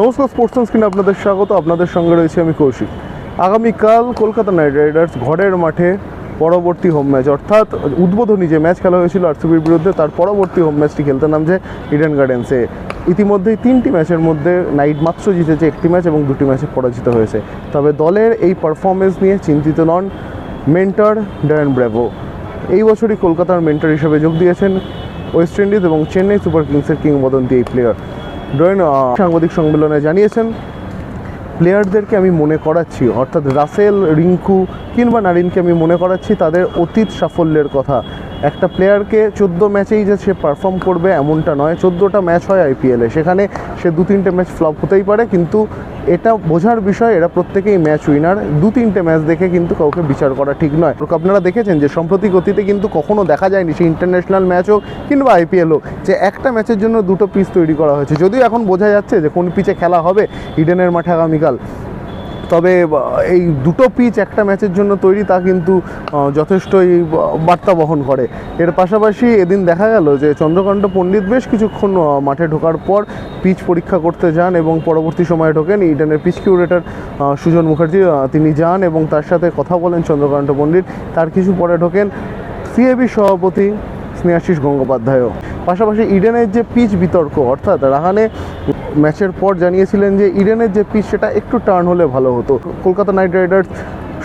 নমস্কার স্পোর্টস স্ক্রিনে আপনাদের স্বাগত। আপনাদের সঙ্গে রয়েছে আমি কৌশিক। আগামীকাল কলকাতা নাইট রাইডার্স ঘরের মাঠে পরবর্তী হোম ম্যাচ অর্থাৎ উদ্বোধনী যে ম্যাচ খেলা হয়েছিল আরসিবির বিরুদ্ধে, তার পরবর্তী হোম ম্যাচটি খেলতে নামছে ইডেন গার্ডেন্সে ইতিমধ্যেই তিনটি ম্যাচের মধ্যে নাইট মাত্র জিতেছে একটি ম্যাচ এবং দুটি ম্যাচে পরাজিত হয়েছে। তবে দলের এই পারফরমেন্স নিয়ে চিন্তিত নন মেন্টর ড্যান ব্রেভো এই বছরই কলকাতার মেন্টর হিসেবে যোগ দিয়েছেন ওয়েস্ট ইন্ডিজ এবং চেন্নাই সুপার কিংসের কিংবদন্তি এই প্লেয়ার ড্রয়েন সাংবাদিক সম্মেলনে জানিয়েছেন প্লেয়ারদেরকে আমি মনে করাচ্ছি অর্থাৎ রাসেল রিঙ্কু কিংবা নারিনকে আমি মনে করাচ্ছি তাদের অতীত সাফল্যের কথা। একটা প্লেয়ারকে চোদ্দ ম্যাচেই যে সে পারফর্ম করবে এমনটা নয়, চোদ্দোটা ম্যাচ হয় আইপিএলে সেখানে সে দু তিনটে ম্যাচ ফ্লপ হতেই পারে, কিন্তু এটা বোঝার বিষয়, এরা প্রত্যেকেই ম্যাচ উইনার দু তিনটে ম্যাচ দেখে কিন্তু কাউকে বিচার করা ঠিক নয়। আপনারা দেখেছেন যে সম্প্রতি গতিতে কিন্তু কখনো দেখা যায়নি সে ইন্টারন্যাশনাল ম্যাচ হোক কিংবা আইপিএল হোক, যে একটা ম্যাচের জন্য দুটো পিচ তৈরি করা হয়েছে। যদিও এখন বোঝা যাচ্ছে যে কোন পিচে খেলা হবে ইডেনের মাঠে আগামীকাল। তবে এই দুটো পিচ একটা ম্যাচের জন্য তৈরি তা কিন্তু যথেষ্টই বার্তা বহন করে। এর পাশাপাশি এদিন দেখা গেল যে চন্দ্রকান্ত পণ্ডিত বেশ কিছুক্ষণ মাঠে ঢোকার পর পিচ পরীক্ষা করতে যান এবং পরবর্তী সময়ে ঢোকেন ইডেনের পিচ কিউরেটর সুজন মুখার্জি তিনি যান এবং তার সাথে কথা বলেন চন্দ্রকান্ত পণ্ডিত। তার কিছু পরে ঢোকেন সিএবি সভাপতি স্নেহাশিস গঙ্গোপাধ্যায়ও। পাশাপাশি ইডেনের যে পিচ বিতর্ক, অর্থাৎ রাহানে ম্যাচের পর জানিয়েছিলেন যে ইডেনের যে পিচ, সেটা একটু টার্ন হলে ভালো হতো। কলকাতা নাইট রাইডার্স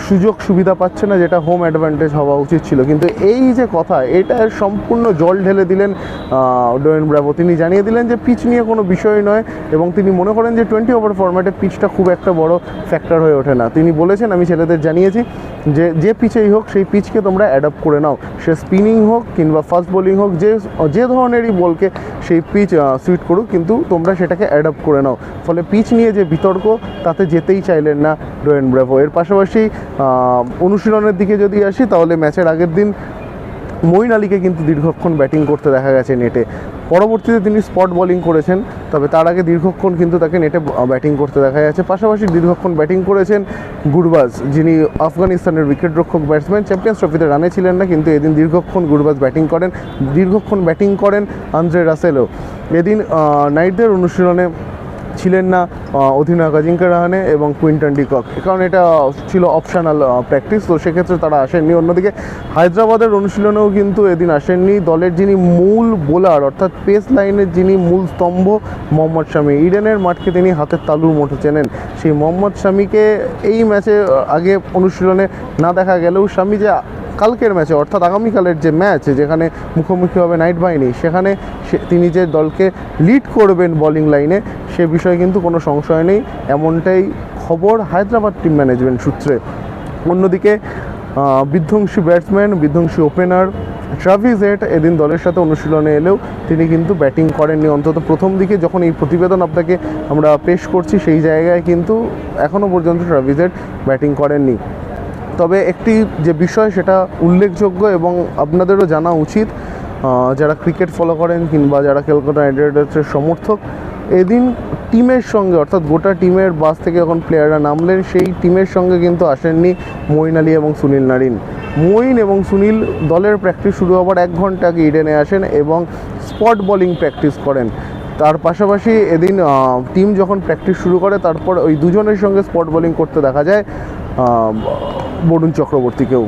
সুযোগ সুবিধা পাচ্ছে না, যেটা হোম অ্যাডভান্টেজ হওয়া উচিত ছিল। কিন্তু এই যে কথা, এটা সম্পূর্ণ জল ঢেলে দিলেন ডোয়েন ব্রাভো তিনি জানিয়ে দিলেন যে পিচ নিয়ে কোনো বিষয় নয় এবং তিনি মনে করেন যে টোয়েন্টি ওভার ফরম্যাটে পিচটা খুব একটা বড় ফ্যাক্টর হয়ে ওঠে না। তিনি বলেছেন, আমি ছেলেদের জানিয়েছি যে যে পিচেই হোক, সেই পিচকে তোমরা অ্যাডাপ্ট করে নাও। সে স্পিনিং হোক কিংবা ফাস্ট বোলিং হোক, যে যে ধরনেরই বলকে সেই পিচ সুইট করুক, কিন্তু তোমরা সেটাকে অ্যাডাপ্ট করে নাও। ফলে পিচ নিয়ে যে বিতর্ক, তাতে যেতেই চাইলেন না ডোয়েন ব্রেভো এর পাশাপাশি অনুশীলনের দিকে যদি আসি, তাহলে ম্যাচের আগের দিন মঈন আলীকে কিন্তু দীর্ঘক্ষণ ব্যাটিং করতে দেখা গেছে নেটে। পরবর্তীতে তিনি স্পট বোলিং করেছেন, তবে তার আগে দীর্ঘক্ষণ কিন্তু তাকে নেটে ব্যাটিং করতে দেখা যাচ্ছে পাশাপাশি দীর্ঘক্ষণ ব্যাটিং করেছেন গুরবাজ, যিনি আফগানিস্তানের উইকেটরক্ষক ব্যাটসম্যান, চ্যাম্পিয়ন্স ট্রফিতে রানে ছিলেন না, কিন্তু এদিন দীর্ঘক্ষণ গুরবাজ ব্যাটিং করেন। দীর্ঘক্ষণ ব্যাটিং করেন আন্দ্রে রাসেলও। এদিন নাইটদের অনুশীলনে ছিলেন না অধিনায়ক অজিঙ্ক্য রাহানে এবং কুইন্টন ডিকক কারণ এটা ছিল অপশানাল প্র্যাকটিস তো সেক্ষেত্রে তারা আসেননি। অন্যদিকে হায়দ্রাবাদের অনুশীলনেও কিন্তু এদিন আসেননি দলের যিনি মূল বোলার, অর্থাৎ পেস লাইনের যিনি মূল স্তম্ভ, মোহাম্মদ শামি। ইডেনের মাঠকে তিনি হাতের তালুর মতো চেনেন। সেই মোহাম্মদ শামিকে এই ম্যাচে আগে অনুশীলনে না দেখা গেলেও শামি যে কালকের ম্যাচে, অর্থাৎ আগামীকালের যে ম্যাচ, যেখানে মুখোমুখি হবে নাইট বাহিনী, সেখানে তিনি যে দলকে লিড করবেন বোলিং লাইনে সে বিষয়ে কিন্তু কোনো সংশয় নেই। এমনটাই খবর হায়দ্রাবাদ টিম ম্যানেজমেন্ট সূত্রে। অন্যদিকে বিধ্বংসী ব্যাটসম্যান বিধ্বংসী ওপেনার ট্রাভিস হেট এদিন দলের সাথে অনুশীলনে এলেও তিনি কিন্তু ব্যাটিং করেননি। অন্তত প্রথম দিকে যখন এই প্রতিবেদন আপনাকে আমরা পেশ করছি, সেই জায়গায় কিন্তু এখনও পর্যন্ত ট্রাভিস হেট ব্যাটিং করেননি। তবে একটি যে বিষয়, সেটা উল্লেখযোগ্য এবং আপনাদেরও জানা উচিত যারা ক্রিকেট ফলো করেন কিংবা যারা কলকাতা নাইট রাইডার্সের সমর্থক এদিন টিমের সঙ্গে, অর্থাৎ গোটা টিমের বাস থেকে যখন প্লেয়াররা নামলেন, সেই টিমের সঙ্গে কিন্তু আসেননি মঈন আলী এবং সুনীল নারিন। মঈন এবং সুনীল দলের প্র্যাকটিস শুরু হবার এক ঘণ্টা আগে ইডেনে আসেন এবং স্পট বোলিং প্র্যাকটিস করেন। তার পাশাপাশি এদিন টিম যখন প্র্যাকটিস শুরু করে, তারপর ওই দুজনের সঙ্গে স্পট বোলিং করতে দেখা যায় বরুণ চক্রবর্তীকেও।